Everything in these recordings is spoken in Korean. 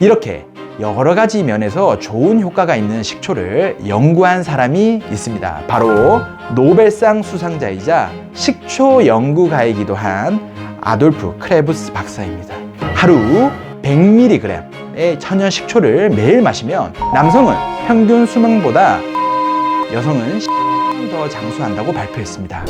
이렇게 여러 가지 면에서 좋은 효과가 있는 식초를 연구한 사람이 있습니다. 바로 노벨상 수상자이자 식초 연구가이기도 한 아돌프 크레부스 박사입니다. 하루 100mg의 천연 식초를 매일 마시면 남성은 평균 수명보다 여성은 10년 더 장수한다고 발표했습니다.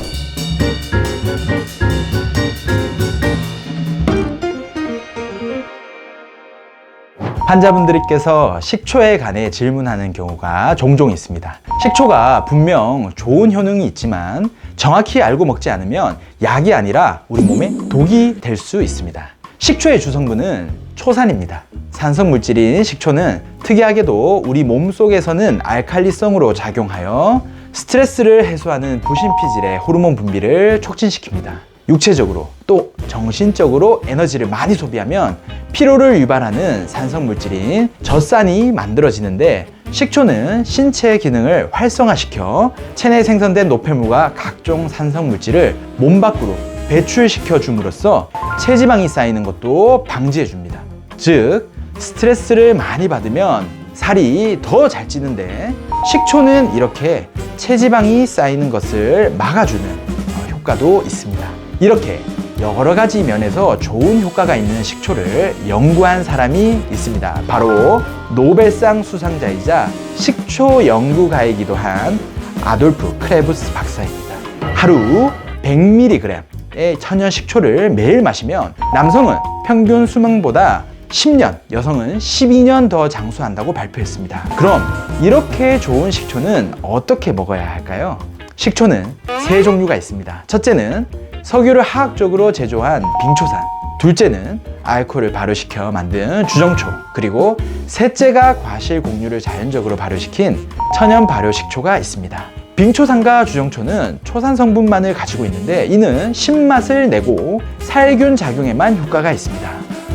환자분들께서 식초에 관해 질문하는 경우가 종종 있습니다. 식초가 분명 좋은 효능이 있지만 정확히 알고 먹지 않으면 약이 아니라 우리 몸에 독이 될 수 있습니다. 식초의 주성분은 초산입니다. 산성 물질인 식초는 특이하게도 우리 몸 속에서는 알칼리성으로 작용하여 스트레스를 해소하는 부신피질의 호르몬 분비를 촉진시킵니다. 육체적으로 또 정신적으로 에너지를 많이 소비하면 피로를 유발하는 산성 물질인 젖산이 만들어지는데 식초는 신체 기능을 활성화시켜 체내에 생성된 노폐물과 각종 산성 물질을 몸 밖으로 배출시켜 줌으로써 체지방이 쌓이는 것도 방지해 줍니다. 즉 스트레스를 많이 받으면 살이 더 잘 찌는데 식초는 이렇게 체지방이 쌓이는 것을 막아주는 어, 효과도 있습니다. 이렇게 여러 가지 면에서 좋은 효과가 있는 식초를 연구한 사람이 있습니다. 바로 노벨상 수상자이자 식초 연구가이기도 한 아돌프 크레부스 박사입니다. 하루 100mg의 천연 식초를 매일 마시면 남성은 평균 수명보다 10년, 여성은 12년 더 장수한다고 발표했습니다. 그럼 이렇게 좋은 식초는 어떻게 먹어야 할까요? 식초는 세 종류가 있습니다. 첫째는 석유를 화학적으로 제조한 빙초산. 둘째는 알코올을 발효시켜 만든 주정초. 그리고 셋째가 과실 공유를 자연적으로 발효시킨 천연 발효 식초가 있습니다. 빙초산과 주정초는 초산 성분만을 가지고 있는데 이는 신맛을 내고 살균 작용에만 효과가 있습니다.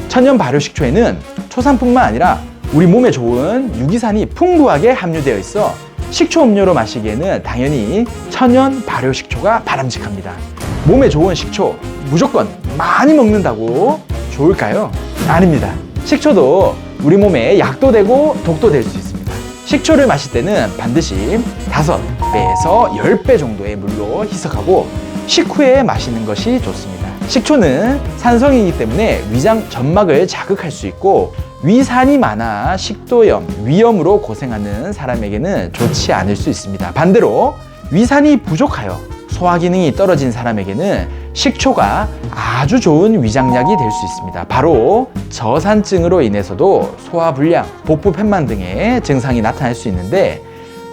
천연 발효 식초에는 초산뿐만 아니라 우리 몸에 좋은 유기산이 풍부하게 함유되어 있어 식초 음료로 마시기에는 당연히 천연 발효 식초가 바람직합니다. 몸에 좋은 식초 무조건 많이 먹는다고 좋을까요? 아닙니다. 식초도 우리 몸에 약도 되고 독도 될 수 있습니다. 식초를 마실 때는 반드시 5배에서 10배 정도의 물로 희석하고 식후에 마시는 것이 좋습니다. 식초는 산성이기 때문에 위장 점막을 자극할 수 있고 위산이 많아 식도염, 위염으로 고생하는 사람에게는 좋지 않을 수 있습니다. 반대로 위산이 부족하여 소화 기능이 떨어진 사람에게는 식초가 아주 좋은 위장약이 될 수 있습니다. 바로 저산증으로 인해서도 소화 불량, 복부 편만 등의 증상이 나타날 수 있는데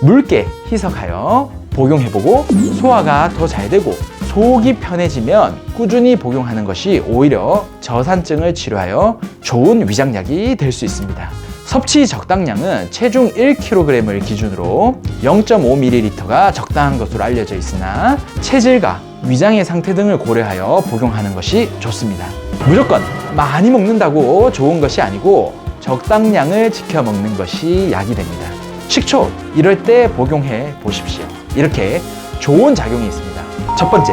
묽게 희석하여 복용해보고 소화가 더 잘 되고 속이 편해지면 꾸준히 복용하는 것이 오히려 저산증을 치료하여 좋은 위장약이 될 수 있습니다. 섭취 적당량은 체중 1kg을 기준으로 0.5ml가 적당한 것으로 알려져 있으나 체질과 위장의 상태 등을 고려하여 복용하는 것이 좋습니다. 무조건 많이 먹는다고 좋은 것이 아니고 적당량을 지켜 먹는 것이 약이 됩니다. 식초 이럴 때 복용해 보십시오. 이렇게 좋은 작용이 있습니다. 첫 번째,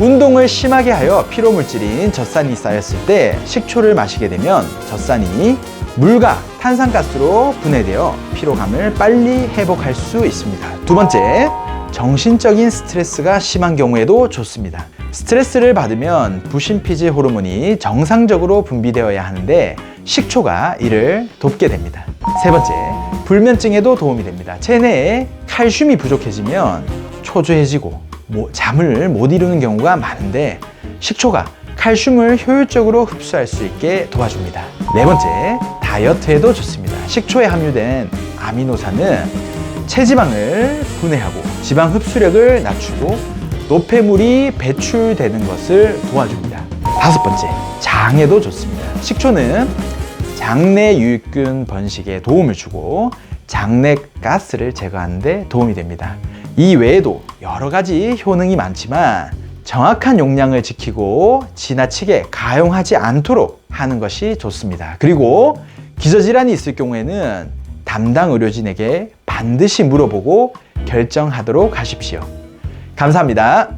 운동을 심하게 하여 피로 물질인 젖산이 쌓였을 때 식초를 마시게 되면 젖산이 물과 탄산가스로 분해되어 피로감을 빨리 회복할 수 있습니다. 두 번째, 정신적인 스트레스가 심한 경우에도 좋습니다. 스트레스를 받으면 부신피질 호르몬이 정상적으로 분비되어야 하는데 식초가 이를 돕게 됩니다. 세 번째, 불면증에도 도움이 됩니다. 체내에 칼슘이 부족해지면 초조해지고 뭐 잠을 못 이루는 경우가 많은데 식초가 칼슘을 효율적으로 흡수할 수 있게 도와줍니다. 네 번째, 다이어트에도 좋습니다. 식초에 함유된 아미노산은 체지방을 분해하고 지방 흡수력을 낮추고 노폐물이 배출되는 것을 도와줍니다. 다섯 번째, 장에도 좋습니다. 식초는 장내 유익균 번식에 도움을 주고 장내 가스를 제거하는 데 도움이 됩니다. 이 외에도 여러 가지 효능이 많지만 정확한 용량을 지키고 지나치게 가용하지 않도록 하는 것이 좋습니다. 그리고 기저질환이 있을 경우에는 담당 의료진에게 반드시 물어보고 결정하도록 하십시오. 감사합니다.